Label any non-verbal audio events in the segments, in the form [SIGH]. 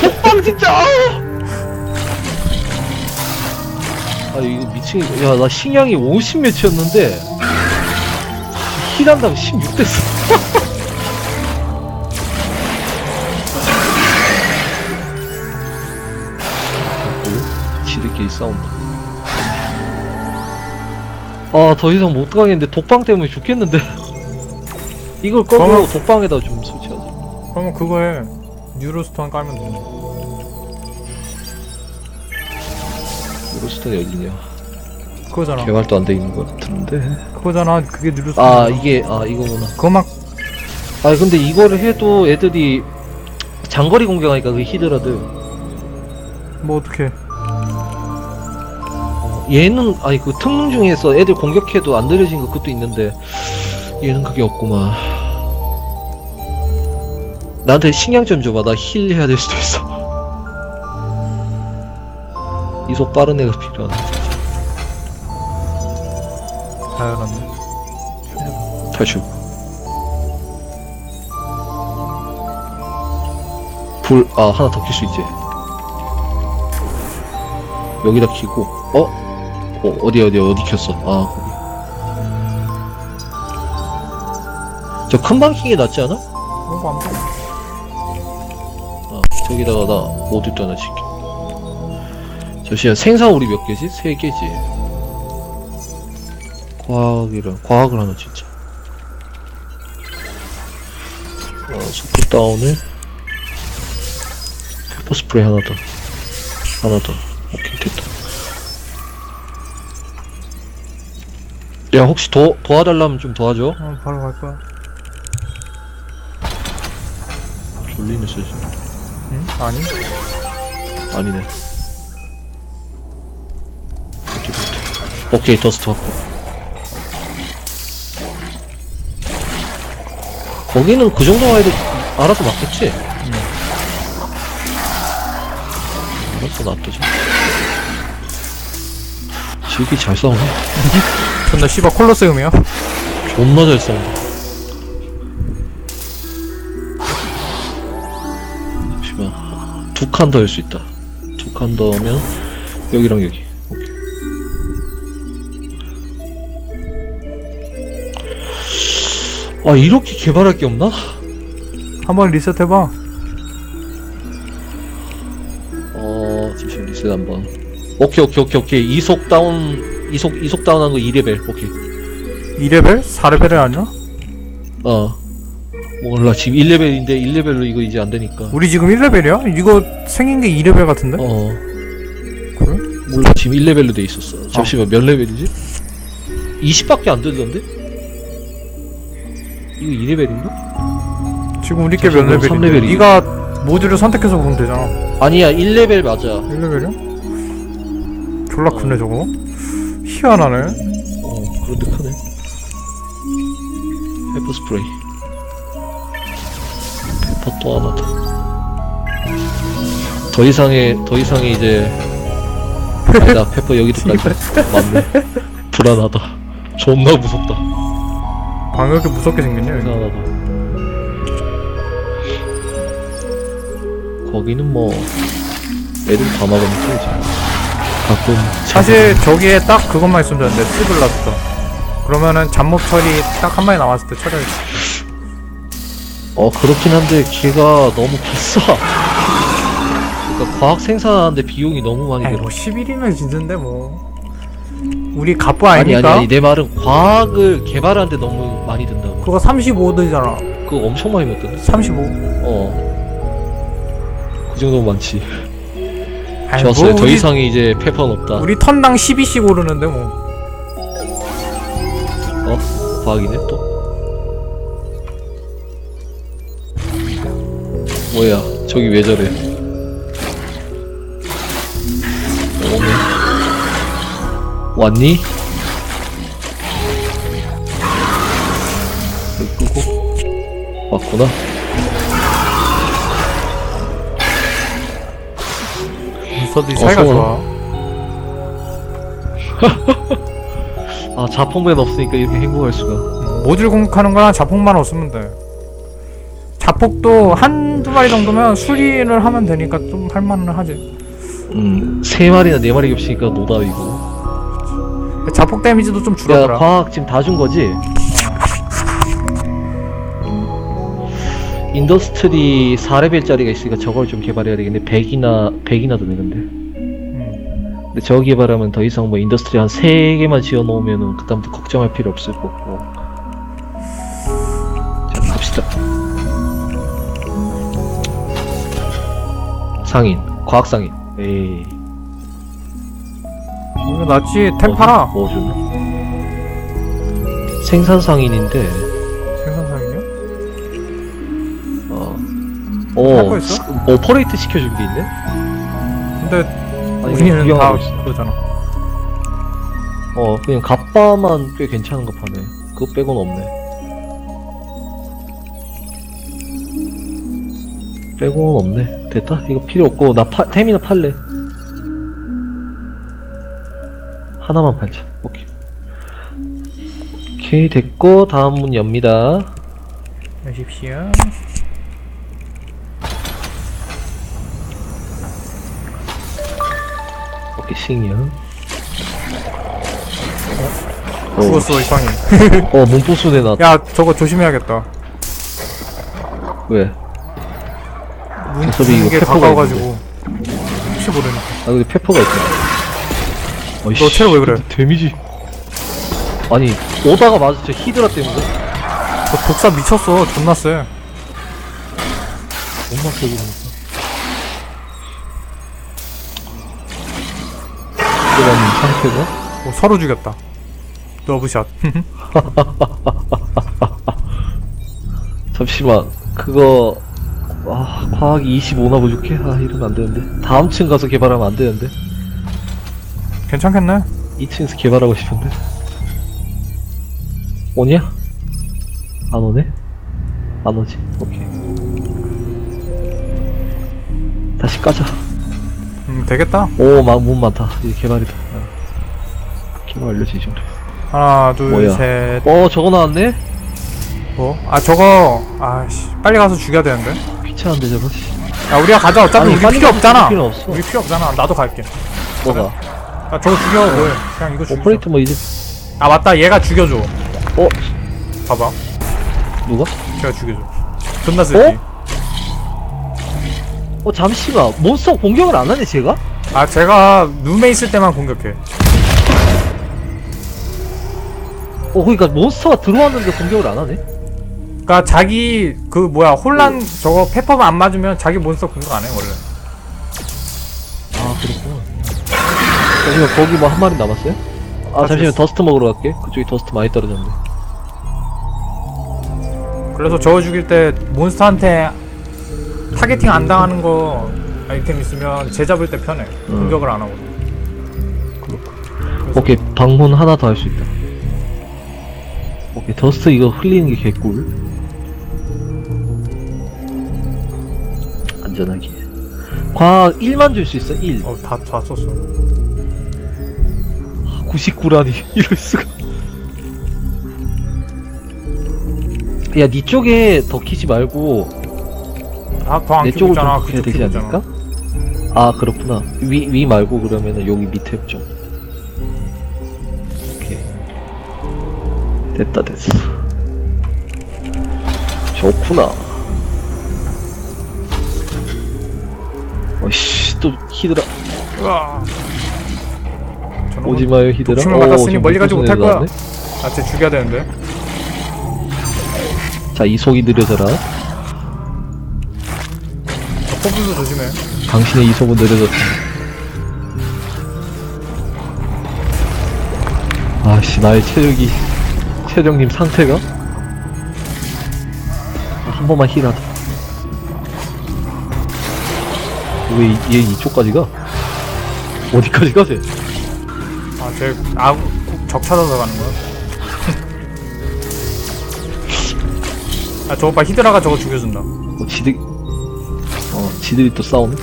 독방 진짜 아우! 아 이거 미친 야나 식량이 50 몇이었는데 힐한다고 16 됐어 [LAUGHS] 어? 지들끼리 싸운다 아더 이상 못 가겠는데 독방 때문에 죽겠는데 [LAUGHS] 이걸 꺼고 그러면- 독방에다 좀 설치하자 그러면 그거 해. 뉴로스톤 깔면 돼. 로스턴이 어디냐 그거잖아. 개발도 안 돼 있는 것 같은데 그거잖아. 그게 뉴로스톤. 아 이게 아 이거구나 그거만 아 근데 이거를 해도 애들이 장거리 공격하니까 그 히드라들 뭐 어떻게? 얘는 아니 그 특능 중에서 애들 공격해도 안 느려진 거 그것도 있는데 얘는 그게 없구만 나한테 식량 좀 줘봐 나 힐 해야 될 수도 있어 이속 빠른 애가 필요하네 다양한데. 탈출 불, 아 하나 더 킬 수 있지 여기다 키고 어? 어 어디 어디 어디 켰어 아 거기 저 큰 방킹이 낫지 않아? 뭐안 돼. 아 저기다가 나 모두 또 하나 칠게 잠시만 생산 우리 몇 개지? 세 개지. 과학이랑 과학을 하나 진짜. 어, 소프 다운을. 페퍼 스프레이 하나 더. 하나 더. 오케이 됐다. 야 혹시 도, 도와달라면 좀 도와줘. 어, 바로 갈 거야. 졸리네 쓰지 응? 아니? 아니네 오케이 더스트 왔고 거기는 그 정도 해도 알아서 맞겠지? 알았어 놔두자 지기 잘 싸우네 존나 씨발 콜로세움이야? 존나 잘 싸운다 두 칸 더 할 수 있다 두 칸 더 하면 여기랑 여기 오케이 아 이렇게 개발할 게 없나? 한번 리셋 해봐. 어 잠시만 리셋 한번 오케이 오케이 오케이 오케이 이속 다운 이속 이속 다운한 거 2레벨 오케이 2레벨? 4레벨이 아니야? 어 몰라 지금 1레벨인데 1레벨로 이거 이제 안 되니까 우리 지금 1레벨이야? 이거 생긴 게 2레벨 같은데? 어 그래? 몰라 지금 1레벨로 돼 있었어 잠시만 몇 레벨이지? 20밖에 안 되던데? 이거 2레벨인가? 지금 우리 게 몇 잠시만, 레벨인데? 삼 레벨이지. 네가 모듈을 선택해서 보면 되잖아. 아니야 1레벨 맞아 1레벨이야? 졸라 크네 저거. 희한하네. 어 그런데 크네 페퍼 스프레이 또 하나 더 더 이상의 더 이상의 이제 아니다 [LAUGHS] 페퍼 여기도 까지 맞네 불안하다 존나 무섭다 방금 이렇게 무섭게 생겼냐? 여기? 이상하다 거기는 뭐 애들 다 막으면 되지 가끔 사실 저기에 딱 그것만 있으면 되는데 스블라스터. 그러면은 잡목 처리 딱 한 마리 남았을 때 처리할 수 있어. 어 그렇긴 한데 걔가 너무 비싸 그러니까 과학 생산하는데 비용이 너무 많이 에이 들어 뭐 11이면 진짠데 뭐. 우리 갑부 아니 아닙니까? 아니 아니 내 말은 과학을 개발하는데 너무 많이 든다고 그거 35드잖아. 그거 엄청 많이 먹던데 35. 어그 정도면 많지 아이, 좋았어요 뭐 더 우리- 이상의 이제 페퍼는 없다 우리 턴당 12씩 오르는데 뭐. 어? 과학이네 또 뭐야 저기 왜 저래 오네 왔니? 불 끄고 왔구나 서도 사이가 어서 좋아. [LAUGHS] 아 자폭맨 없으니까 이렇게 행복할 수가 모듈 공격하는 거랑 자폭만 없으면 돼. 자폭도 한두 마리 정도면 수리를 하면 되니까 좀 할만은 하지. 음, 세 마리나 네 마리 겹치니까 노답이고. 자폭 데미지도 좀 야, 줄어들어. 과학 지금 다 준 거지? 인더스트리 4레벨짜리가 있으니까 저걸 좀 개발해야 되겠네. 100이나, 100이나 드네, 근데. 음. 근데 저 개발하면 더 이상 뭐 인더스트리 한 3개만 지어 놓으면은 그다음부터 걱정할 필요 없을 거고. 상인, 과학 상인. 에이. 이거 낫지. 템 팔아. 뭐 주나? 생산 상인인데, 생산상이요? 어. 할거 어, 있어? 스- 오퍼레이트 시켜준 게 있네? 근데 아니, 우리는 다 구경하고 있어. 그거잖아. 어, 그냥 갑바만 꽤 괜찮은 거 파네. 그거 빼곤 없네. 빼곤 없네. 됐다? 이거 필요 없고, 나 파, 템이나 팔래. 하나만 팔자. 오케이. 오케이, 됐고, 다음 문 엽니다. 여십시오. 오케이, 싱이야. 죽었어 이상이. 어, [LAUGHS] 문포수네 나. 야 저거 조심해야겠다. 왜? 문 어차피 이거 게 페퍼가 가까워가지고 혹시 모르니까. 아, 근데 페퍼가 있잖아. 어이씨, 너 체력 왜 그래? 데미지. 아니, 오다가. 저 히드라 때문에. 저 독사 미쳤어. 존나 세. 못 보니까. 이런 상태가? 어, 서로 죽였다. 러브샷. [LAUGHS] 잠시만, 그거, 아, 과학이 25나 부족해? 아, 이러면 안 되는데. 다음 층 가서 개발하면 안 되는데. 괜찮겠네. 2층에서 개발하고 싶은데. 오냐? 안 오네? 안 오지? 오케이. 다시 까자. 음 되겠다. 오, 막, 문 많다. 이제 개발이다. 아. 개발 정도. 하나 둘 뭐야? 셋. 어, 저거 나왔네? 뭐? 아 저거 아씨 빨리 가서 죽여야 되는데. 귀찮은데, 저거. 씨. 야 우리가 가자. 어차피 아니, 우리 빨리 필요 없잖아. 필요 없어. 우리 필요 없잖아. 나도 갈게. 뭐가? 아 저거 죽여. 뭐해? 그냥 이거 죽여. 오퍼레이터 뭐 이제, 아 맞다. 얘가 죽여줘. 어? 봐봐. 누가? 걔가 죽여줘. 존나 세지. 어, 잠시만. 몬스터 공격을 안 하네, 제가? 아 제가 룸에 있을 때만 공격해. 어, 그니까 몬스터가 들어왔는데 공격을 안 하네? 그니까 자기 그 뭐야 혼란 저거 페퍼만 안 맞으면 자기 몬스터 공격 안 해 원래. 아, 그렇구나. 잠시만, 거기 뭐 한 마리 남았어요? 아, 아, 잠시만. 더스트 먹으러 갈게. 그쪽에 더스트 많이 떨어졌네. 그래서 저거 죽일 때 몬스터한테 타겟팅 안 당하는 거 아이템 있으면 제 잡을 때 편해. 음. 공격을 안 하고. 오케이, 방문 하나 더 할 수 있다. 오케이, 더스트 이거 흘리는 게 개꿀. 안전하게. 과학 1만 줄 수 있어, 1. 어 다 다 썼어. 99라니, [LAUGHS] 이럴 수가. 야, 니 쪽에 더 키지 말고, 다더안 내 키고 쪽을. 좀 해야 그쪽 되지. 않을까? 아, 그렇구나. 위, 위 말고 그러면은 여기 밑에 좀. 오케이. 됐다, 됐어. 좋구나. 어이씨, 또 히드라. 으아. 저놈은 오지 마요, 히드라. 독침을 받았으니 지금 멀리 가지 못할 거야. 나왔네? 아, 쟤 죽여야 되는데. 자, 이속이 느려져라. 저 포블도 조심해. 당신의 이속은 느려졌다. 아씨, 나의 체력이, 체력님 상태가? 아, 한 번만 힐하자. 왜, 이- 얘 이쪽까지 가? 어디까지 가세? 아, 쟤 아, 적 찾아서 가는 거야. 아, 저거 봐. 히드라가 저거 죽여준다. 뭐, 지들, 어, 지들이 또 싸우네?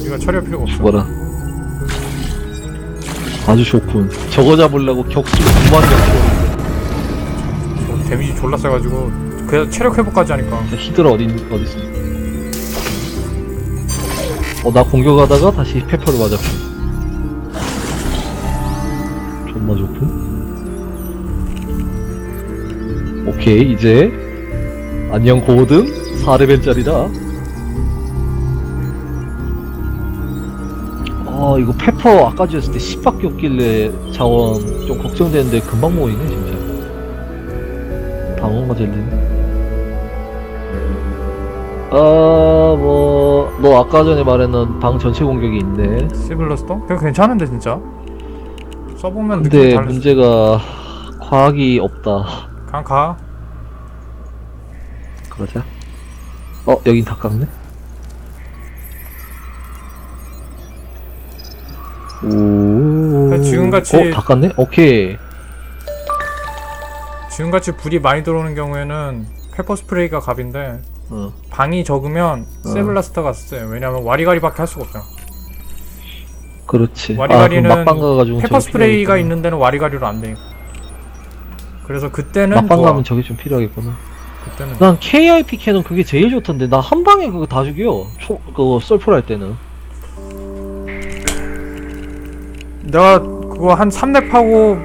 우리가 처리할 필요가 없어. 죽어라. 아주 좋군. 저거 잡으려고 격수를 9만 명 키워. 저 데미지 졸라 세가지고 그 체력 회복까지 하니까 자, 히드라 어디 어디 있어? 어 나 공격하다가 다시 페퍼를 맞았고. 존나 좋군. 오케이 이제 안녕 고든 4레벨짜리다. 아 이거 페퍼 아까 지었을 때 10밖에 없길래 자원 좀 걱정되는데 금방 모이네 진짜. 방어가 잘리네. 아, 뭐, 너 아까 전에 말했는 방 전체 공격이 있네. 시블러스터? 그거 괜찮은데 진짜 써보면 근데 달라 문제가 과학이 없다. 그냥 가 그러자. 어, 여긴 다 깎네? 오. 야, 지금같이- 어, 다 깎네? 오케이. 지금같이 불이 많이 들어오는 경우에는 페퍼 스프레이가 갑인데 어. 방이 적으면 어. 세블라스터가 쎄 왜냐면 와리가리밖에 할 수가 없잖아 그렇지. 와리가리는 아, 막방 가가지고 페퍼 스프레이가. 있는 데는 와리가리로 안돼 그래서 그때는 막방 좋아 가면 저게 좀 필요하겠구나. 그때는 난 KIP 캐논 그게 제일 좋던데 나 한 방에 그거 다 죽여. 초, 그거 썰풀 할 때는. 내가 그거 한 3렙 하고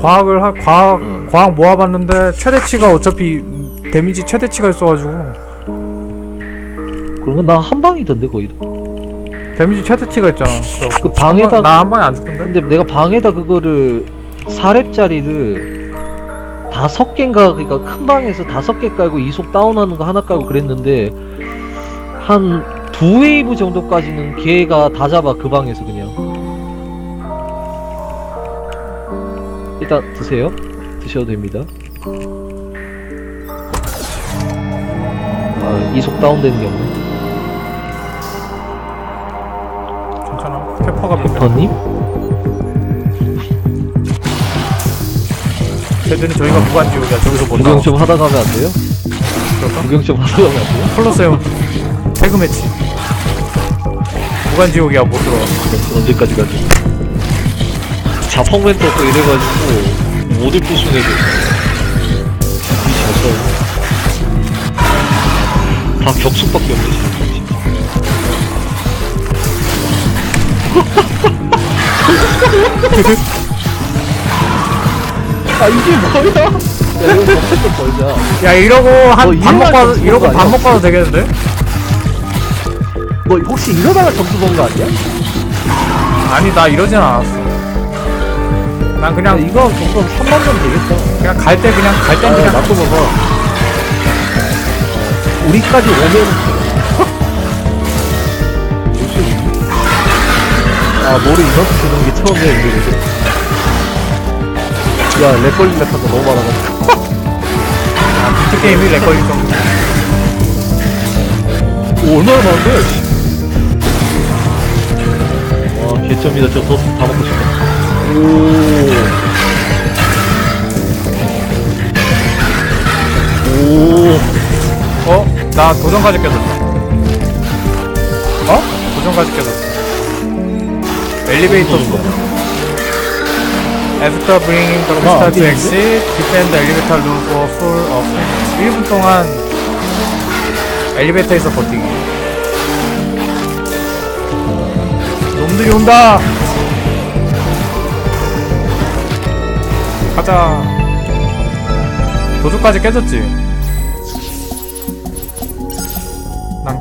과학을 하, 과학 응. 과학 모아봤는데 최대치가 어차피 데미지 최대치가 있어가지고 그런 건 나 한 방이던데 거의. 데미지 최대치가 있잖아. 그 방에다 나 한 방에 안 죽던데? 근데 내가 방에다 그거를 4렙짜리를 다섯 개인가 그러니까 큰 방에서 다섯 개 깔고 이속 다운하는 거 하나 깔고 그랬는데 한 두 웨이브 정도까지는 걔가 다 잡아 그 방에서 그냥 일단 드세요 드셔도 됩니다 아 이속 다운되는 경우 괜찮아. 페퍼가 몇 페퍼님 쟤들은 저희가 무관지옥이야. 저기서 못 구경 나와. 좀 하다 가면 안 돼요? 그럴까? 구경 좀 하다 가면 안 돼요? 콜로세움 태그 매치. 무관지옥이야 못 들어와. 언제까지 가지? 자펑맨 떴고 이래가지고 모델 부순해도 다 격수밖에 없네. 아 이게 뭐야? 야 이거 이러고 너한밥 일어날 먹고 이러고 거 밥 아니야? 먹고 와도 되겠는데? 너 혹시 이러다가 점수 본거 아니야? 아니 나 이러진 않았어. 난 야, 그냥 이거 점수 3만 점 되겠다 그냥 갈 때 그냥 갈땐 아, 그냥 놔둬 봐봐. 우리까지 오면. 아, 머리 이만큼 주는 게 처음이야, 이게. 야, 렉 걸린 렉한 거 너무 많아가지고. 비트 게임이 렉 걸릴 정도. 오, 얼마나 많은데? 와, 개점이다. 저 소스 다 먹고 싶다. 오. 오. 어? 나 도전까지 깨졌다. 어? 도전까지 깨졌어. 엘리베이터 수. After bringing the 어디 to exit, defend the elevator room for full of 1분 동안 엘리베이터에서 버티기. 놈들이 온다! 가자. 도저까지 깨졌지?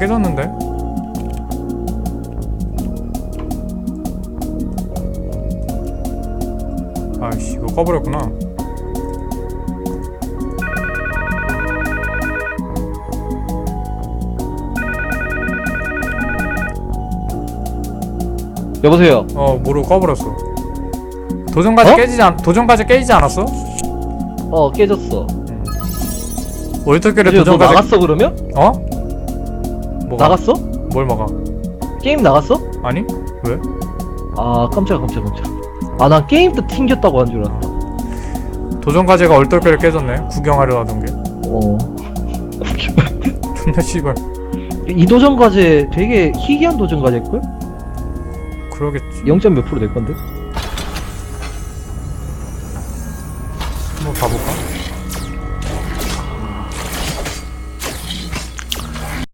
깨졌는데? 아이씨 이거 꺼버렸구나 여보세요. 어 모르고 꺼버렸어 도전까지 어? 깨지지 않 도전까지 깨지지 않았어? 어, 깨졌어. 이제 너 도전까지 나갔어, 그러면? 어? 뭐가? 나갔어? 뭘 막아? 게임 나갔어? 아니? 왜? 아, 깜짝이야, 깜짝이야, 깜짝이야. 아, 난 게임도 튕겼다고 한 줄 알았다. 도전 과제가 얼떨결에 깨졌네 구경하려 하던 게 어. [LAUGHS] 존나 씨발 이 도전 과제 되게 희귀한 도전 과제일걸? 그러겠지 0점 몇 프로 될 건데?